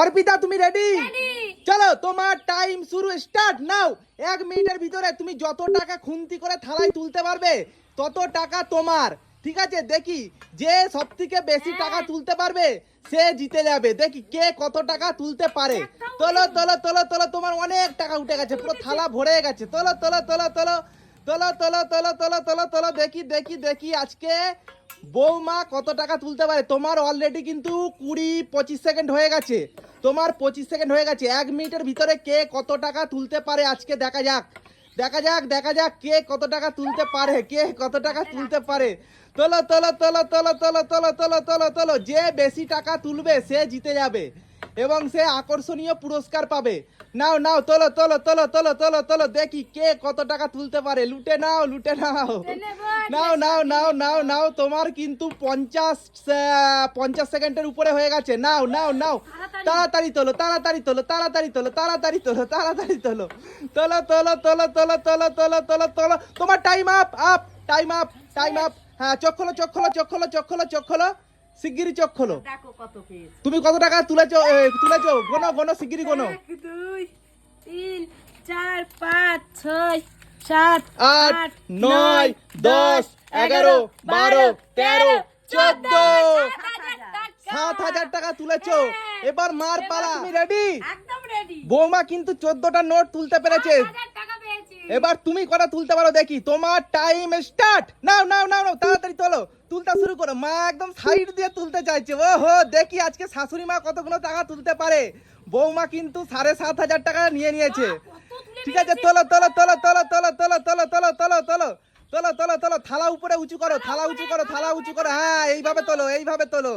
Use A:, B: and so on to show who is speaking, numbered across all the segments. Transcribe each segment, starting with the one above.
A: অর্পিতা তুমি রেডি চলো তোমার টাইম শুরু স্টার্ট নাও এক মিনিটের ভিতরে তুমি যত টাকা খুন্তি করে থালায় তুলতে পারবে তত টাকা তোমার ঠিক আছে দেখি যে সব থেকে বেশি টাকা তুলতে পারবে সে জিতে যাবে দেখি কে কত টাকা তুলতে পারে তোলো তোলো তোলো তোলো তোমার অনেক টাকা উঠে গেছে পুরো থালা ভরে গেছে তোলো তোলো তোলো তোলো তোলো তোলো তোলো তোলো তোলো তোলো দেখি দেখি দেখি আজকে বৌমা কত টাকা তুলতে পারে তোমার অলরেডি কিন্তু কুড়ি পঁচিশ সেকেন্ড হয়ে গেছে তোমার পঁচিশ সেকেন্ড হয়ে গেছে এক মিনিটের ভিতরে কে কত টাকা তুলতে পারে আজকে দেখা যাক দেখা যাক দেখা যাক কে কত টাকা তুলতে পারে কে কত টাকা তুলতে পারে তোলো তোলো তোলো তোলো তোলো তোলো তোলো তোলো তোলো যে বেশি টাকা তুলবে সে জিতে যাবে এবং সে আকর্ষণীয় পুরস্কার পাবে নাও নাও তোলো তোলো তোলো তোলো তোলো তোলো দেখি কে কত টাকা তুলতে পারে লুটে নাও লুটে নাও নাও নাও নাও নাও নাও তোমার কিন্তু পঞ্চাশ পঞ্চাশ সেকেন্ডের উপরে হয়ে গেছে নাও নাও নাও তাড়াতাড়ি তোলো তাড়াতাড়ি তোলো তাড়াতাড়ি তোলো তাড়াতাড়ি তোলো তাড়াতাড়ি তোলো তোলো তোলো তোলো তোলো তোলো তোলো তোলো তোলো তোমার time up up time up time up হ্যাঁ চোখ খোলো চোখ খোলো চোখ খোলো চোখ খোলো চোখ খোলো শিগগিরি চোখ খোলো তুমি কত টাকা তুলেছো তুলেছো গোনো গোনো শিগগিরি গোনো
B: চার পাঁচ ছয় সাত আট নয় দশ এগারো বারো তেরো চোদ্দ
A: সাত হাজার টাকা তুলেছো হ্যাঁ। এবার মার পালা তুমি রেডি বৌমা কিন্তু চোদ্দটা নোট তুলতে পেরেছে এবার তুমি কটা তুলতে পারো দেখি তোমার টাইম স্টার্ট নাও নাও নাও নাও তুলতে শুরু করে মা একদম সাইড দিয়ে তুলতে চাইছে ও হো দেখি আজকে শাশুড়ি মা কতগুলো টাকা তুলতে পারে বৌমা কিন্তু সাড়ে সাত হাজার টাকা নিয়ে নিয়েছে ঠিক আছে তোলো তোলো তোলো তোলো তোলো তোলো তোলো তোলো তোলো তোলো তোলো তোলো তোলো থালা উপরে উঁচু করো থালা উঁচু করো থালা উঁচু করো হ্যাঁ এইভাবে তোলো এইভাবে তোলো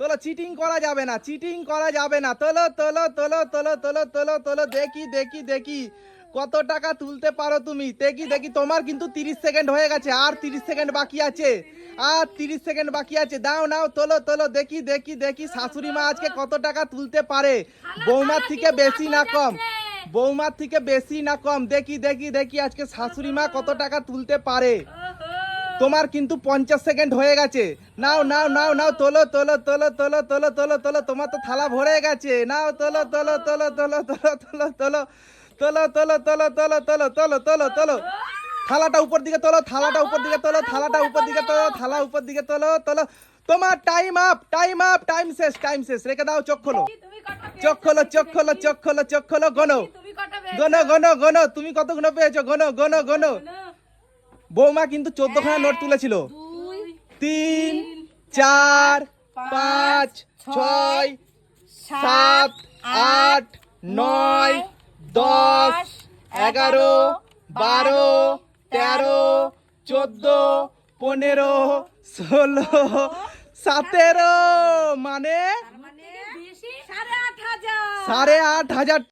A: তোলো চিটিং করা যাবে না চিটিং করা যাবে না তোলো তোলো তোলো তোলো তোলো তোলো তোলো দেখি দেখি দেখি কত টাকা তুলতে পারো তুমি দেখি দেখি তোমার কিন্তু তিরিশ সেকেন্ড হয়ে গেছে আর তিরিশ সেকেন্ড বাকি আছে আর তিরিশ সেকেন্ড বাকি আছে দাও নাও তোলো তোলো দেখি দেখি দেখি শাশুড়ি মা আজকে কত টাকা তুলতে পারে বৌমার থেকে বেশি না কম বৌমার থেকে বেশি না কম দেখি দেখি দেখি আজকে শাশুড়ি মা কত টাকা তুলতে পারে তোমার কিন্তু পঞ্চাশ সেকেন্ড হয়ে গেছে নাও নাও নাও নাও তোলো তোলো তোলো তোলো তোলো তোলো তোলো তোমার তো থালা ভরে গেছে নাও তোলো তোলো তোলো তোলো তোলো তোলো তোলো তলা তলা তলা তোলো তোলো তোলো তোলো তোলো থালাটা উপর দিকে তোলো থালাটা উপর দিকে তোলো থালাটা উপর দিকে তোলো থালা উপর দিকে তোলো তোলো তোমার time up time up time শেষ টাইম শেষ রেখে দাও চোখ খোলো চোখ খোলো চোখ খোলো চোখ খোলো চোখ খোলো গন গন গন গন তুমি কত গুণ পেয়েছো গন গন গন বৌমা কিন্তু চোদ্দখানা নোট তুলেছিল তিন চার পাঁচ ছয় সাত আট নয় দশ এগারো বারো তেরো চোদ্দ পনেরো ষোলো সতেরো মানে, মানে
C: সাড়ে আট হাজার